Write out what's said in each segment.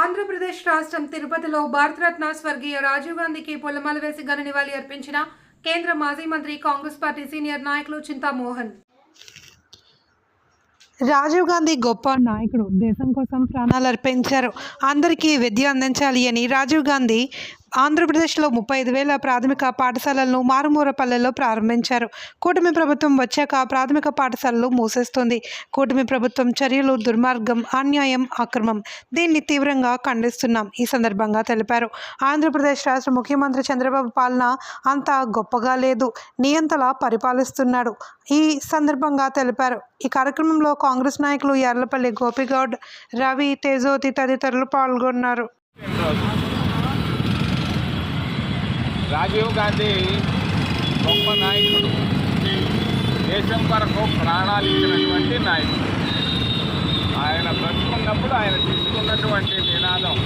ఆంధ్రప్రదేశ్ రాష్ట్రం తిరుపతిలో భారతరత్న స్వర్గీయ రాజీవ్ గాంధీకి పొలమాల వేసి ఘన నివాళి అర్పించిన కేంద్ర మాజీ మంత్రి కాంగ్రెస్ పార్టీ సీనియర్ నాయకులు చింతామోహన్. రాజీవ్ గాంధీ గొప్ప నాయకుడు. దేశం కోసం ప్రాణాలు అర్పించారు. అందరికీ విద్య అందించాలి అని రాజీవ్ గాంధీ ఆంధ్రప్రదేశ్లో ముప్పై ఐదు వేల ప్రాథమిక పాఠశాలలను మారుమూరపల్లెలో ప్రారంభించారు. కూటమి ప్రభుత్వం వచ్చాక ప్రాథమిక పాఠశాలలు మూసేస్తుంది. కూటమి ప్రభుత్వం చర్యలు దుర్మార్గం అన్యాయం అక్రమం దీన్ని తీవ్రంగా ఖండిస్తున్నాం ఈ సందర్భంగా తెలిపారు. ఆంధ్రప్రదేశ్ రాష్ట్ర ముఖ్యమంత్రి చంద్రబాబు పాలన అంత గొప్పగా లేదు నియంతలా పరిపాలిస్తున్నాడు ఈ సందర్భంగా తెలిపారు. ఈ కార్యక్రమంలో కాంగ్రెస్ నాయకులు యార్లపల్లి గోపిగౌడ్ రవి తేజోతి తదితరులు పాల్గొన్నారు. రాజీవ్ గాంధీ గొప్ప నాయకుడు. దేశం కొరకు ప్రాణాలు ఇచ్చినటువంటి నాయకుడు. ఆయన బ్రతుకున్నప్పుడు ఆయన తీసుకున్నటువంటి నినాదం.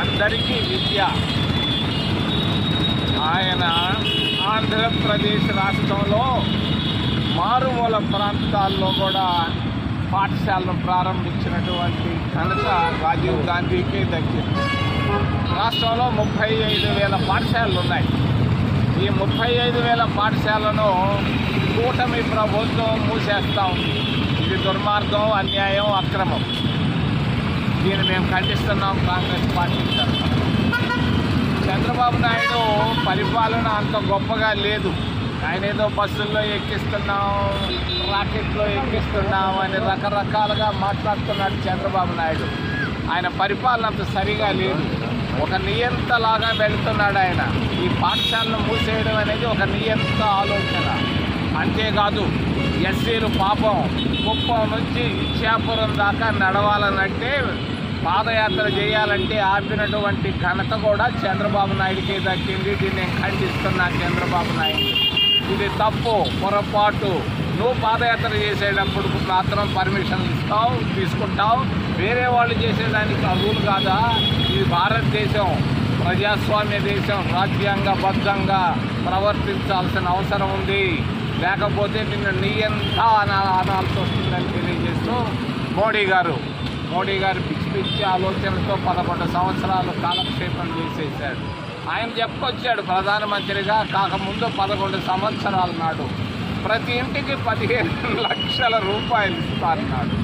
అందరికీ విద్య. ఆయన ఆంధ్రప్రదేశ్ రాష్ట్రంలో మారుమూల ప్రాంతాల్లో కూడా పాఠశాలను ప్రారంభించినటువంటి ఘనత రాజీవ్ గాంధీకే దక్కింది. రాష్ట్రంలో ముప్పై ఐదు వేల పాఠశాలలు ఉన్నాయి ఈ ముప్పై ఐదు వేల పాఠశాలను కూటమి ప్రభుత్వం మూసేస్తూ ఉంది. ఇది దుర్మార్గం అన్యాయం అక్రమం. దీన్ని మేము ఖండిస్తున్నాం కాంగ్రెస్ పార్టీ తరఫున. చంద్రబాబు నాయుడు పరిపాలన అంత గొప్పగా లేదు. ఆయన ఏదో బస్సుల్లో ఎక్కిస్తున్నాం రాకెట్లో ఎక్కిస్తున్నాం అని రకరకాలుగా మాట్లాడుతున్నాడు చంద్రబాబు నాయుడు. ఆయన పరిపాలన అంత సరిగా లేదు. ఒక నియంతలాగా వెళ్తున్నాడు ఆయన. ఈ పాఠశాలను మూసేయడం అనేది ఒక నియంత ఆలోచన. అంతేకాదు ఎస్సీలు పాపం కుప్పం నుంచి ఇచ్చాపురం దాకా నడవాలనంటే పాదయాత్ర చేయాలంటే ఆపినటువంటి ఘనత కూడా చంద్రబాబు నాయుడికి దక్కింది. దీన్ని నేను ఖండిస్తున్నా చంద్రబాబు నాయుడు. ఇది తప్పు పొరపాటు. నువ్వు పాదయాత్ర చేసేటప్పుడు మాత్రం పర్మిషన్ ఇస్తావు తీసుకుంటావు. వేరే వాళ్ళు చేసేదానికి ఆ రూల్ కాదా? ఇది భారతదేశం ప్రజాస్వామ్య దేశం రాజ్యాంగబద్ధంగా ప్రవర్తించాల్సిన అవసరం ఉంది. లేకపోతే నిన్ను నియంత అనా అనాల్సి వస్తుందని తెలియజేస్తూ మోడీ గారు మోడీ గారు పిచ్చి పిచ్చి ఆలోచనలతో పదకొండు సంవత్సరాలు కాలక్షేపం చేసేసాడు ఆయన చెప్పుకొచ్చాడు ప్రధానమంత్రిగా కాకముందు పదకొండు సంవత్సరాల నాడు ప్రతి ఇంటికి పదిహేను లక్షల రూపాయలు ఇస్తారన్నాడు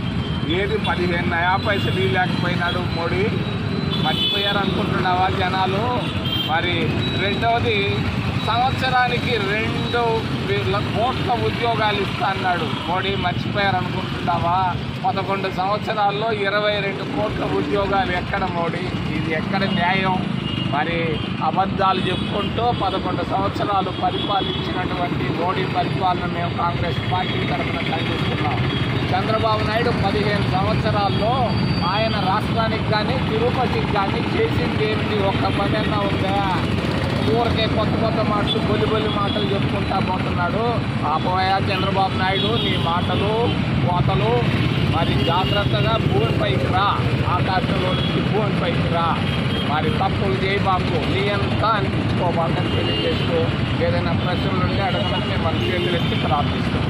ఏది పదిహేను? నయా పైసలు లేకపోయినాడు మోడీ. మర్చిపోయారు అనుకుంటున్నావా జనాలు? మరి రెండవది సంవత్సరానికి రెండు కోట్ల ఉద్యోగాలు ఇస్తా అన్నాడు మోడీ. మర్చిపోయారు అనుకుంటున్నావా పదకొండు సంవత్సరాల్లో ఇరవై రెండు కోట్ల ఉద్యోగాలు ఎక్కడ మోడీ? ఇది ఎక్కడ న్యాయం? మరి అబద్ధాలు చెప్పుకుంటూ పదకొండు సంవత్సరాలు పరిపాలించినటువంటి మోడీ పరిపాలన మేము కాంగ్రెస్ పార్టీ తరఫున ఖండిస్తున్నాం. చంద్రబాబు నాయుడు పదిహేను సంవత్సరాల్లో ఆయన రాష్ట్రానికి కానీ తిరుపతికి కానీ చేసింది ఏమిటి? ఒక్క పనైనా ఉందా? ఊరికే కొత్త కొత్త మాటలు బొలి బొలి మాటలు చెప్పుకుంటా పోతున్నాడు. ఆపోయా చంద్రబాబు నాయుడు నీ మాటలు కోతలు మరి జాగ్రత్తగా భూమిపైకి రా. ఆకాశంలో నుంచి భూమిపైకి రా. మరి తప్పులు చేయబాకు నీ అంతా అనిపించుకోబాకని తెలియజేస్తూ ఏదైనా ప్రశ్నలు ఉంటే అడగడానికి మనం చేతులు ఎత్తి ప్రార్థిస్తాం